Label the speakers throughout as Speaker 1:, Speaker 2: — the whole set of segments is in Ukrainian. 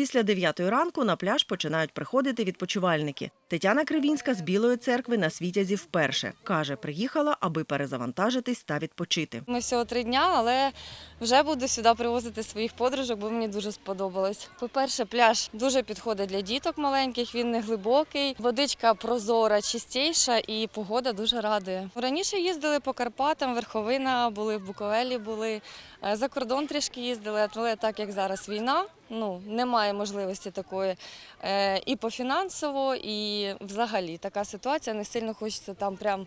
Speaker 1: Після 9 ранку на пляж починають приходити відпочивальники. Тетяна Кривінська з Білої церкви на світязі вперше. Каже, приїхала, аби перезавантажитись та відпочити.
Speaker 2: Ми всього три дня, але вже буду сюди привозити своїх подружок, бо мені дуже сподобалось. По-перше, пляж дуже підходить для діток маленьких, він не глибокий, водичка прозора, чистіша і погода дуже радує. Раніше їздили по Карпатам, Верховина були, в Буковелі були, е, за кордон трішки їздили, але так як зараз війна, ну немає можливості такої е, і по фінансово, і взагалі така ситуація. Не сильно хочеться там прям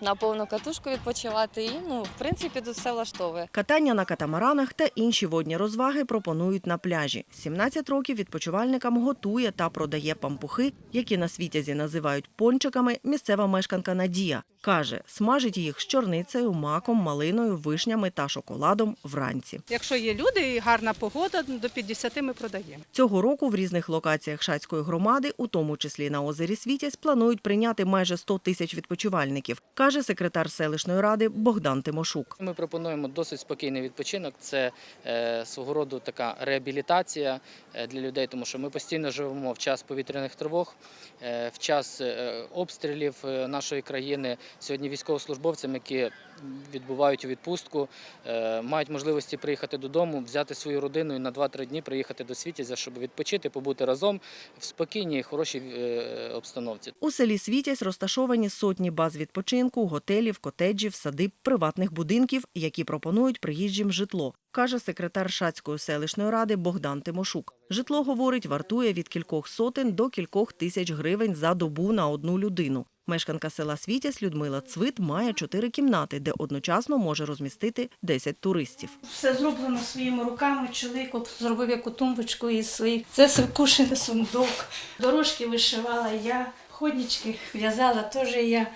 Speaker 2: на повну катушку відпочивати. І ну, в принципі, тут все влаштовує.
Speaker 1: Катання на катамаранах та інші водні розваги пропонують на пляжі. 17 років відпочивальникам готує та продає пампухи, які на світязі називають пончиками. Місцева мешканка Надія каже, смажить їх з чорницею, маком, малиною, вишнями та шоколадом вранці.
Speaker 3: Якщо є люди і гарна погода, до 50 ми продаємо.
Speaker 1: Цього року в різних локаціях Шацької громади, у тому числі на озері Світязь, планують прийняти майже 100 тисяч відпочивальників, каже секретар селищної ради Богдан Тимошук.
Speaker 4: Ми пропонуємо досить спокійний відпочинок. Це е, свого роду така реабілітація е, для людей, тому що ми постійно живемо в час повітряних тривог, е, в час обстрілів нашої країни. Сьогодні військовослужбовцям, які відбувають у відпустку, е, мають можливості приїхати додому, взяти свою родину і на 2-3 дні приїхати до Світязя, щоб відпочити, побути разом в спокійній, хорошій е, обстановці.
Speaker 1: У селі Світязь розташовані сотні баз відпочинку, готелів, котеджів, садиб, приватних будинків, які пропонують приїжджим житло, каже секретар Шацької селищної ради Богдан Тимошук. Житло, говорить, вартує від кількох сотень до кількох тисяч гривень за добу на одну людину. Мешканка села Світязь Людмила Цвит має чотири кімнати, де одночасно може розмістити 10 туристів.
Speaker 5: Все зроблено своїми руками. Чоловік зробив яку тумбочку із своїх. Це кушений сундук. Дорожки вишивала я, ходнички в'язала теж я.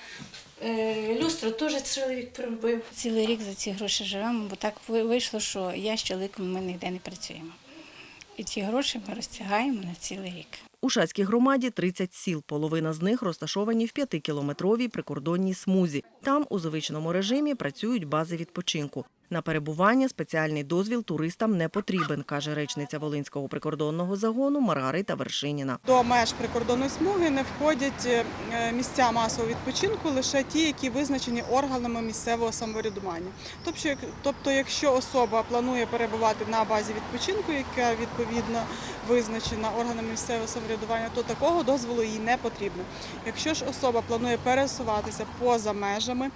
Speaker 5: Е, Люстру теж чоловік проробив. Цілий рік за ці гроші живемо, бо так вийшло, що я з чоловіком ми ніде не працюємо. І ці гроші ми розтягаємо на цілий рік.
Speaker 1: У Шацькій громаді 30 сіл. Половина з них розташовані в 5-кілометровій прикордонній смузі. Там у звичному режимі працюють бази відпочинку. На перебування спеціальний дозвіл туристам не потрібен, каже речниця Волинського прикордонного загону Маргарита Вершиніна.
Speaker 6: До меж прикордонної смуги не входять е, місця масового відпочинку лише ті, які визначені органами місцевого самоврядування. Тобто, тобто, якщо особа планує перебувати на базі відпочинку, яка відповідно визначена органами місцевого самоврядування, то такого дозволу їй не потрібно. Якщо ж особа планує пересуватися поза межами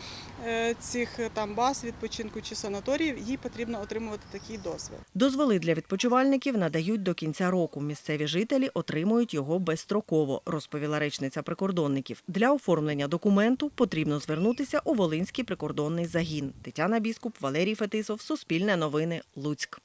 Speaker 6: е, цих е, там баз відпочинку чи санаторіїв, їй потрібно отримувати такий дозвіл.
Speaker 1: Дозволи для відпочивальників надають до кінця року. Місцеві жителі отримують його безстроково, розповіла речниця прикордонників. Для оформлення документу потрібно звернутися у Волинський прикордонний загін. Тетяна Біскуп, Валерій Фетисов, Суспільне новини, Луцьк.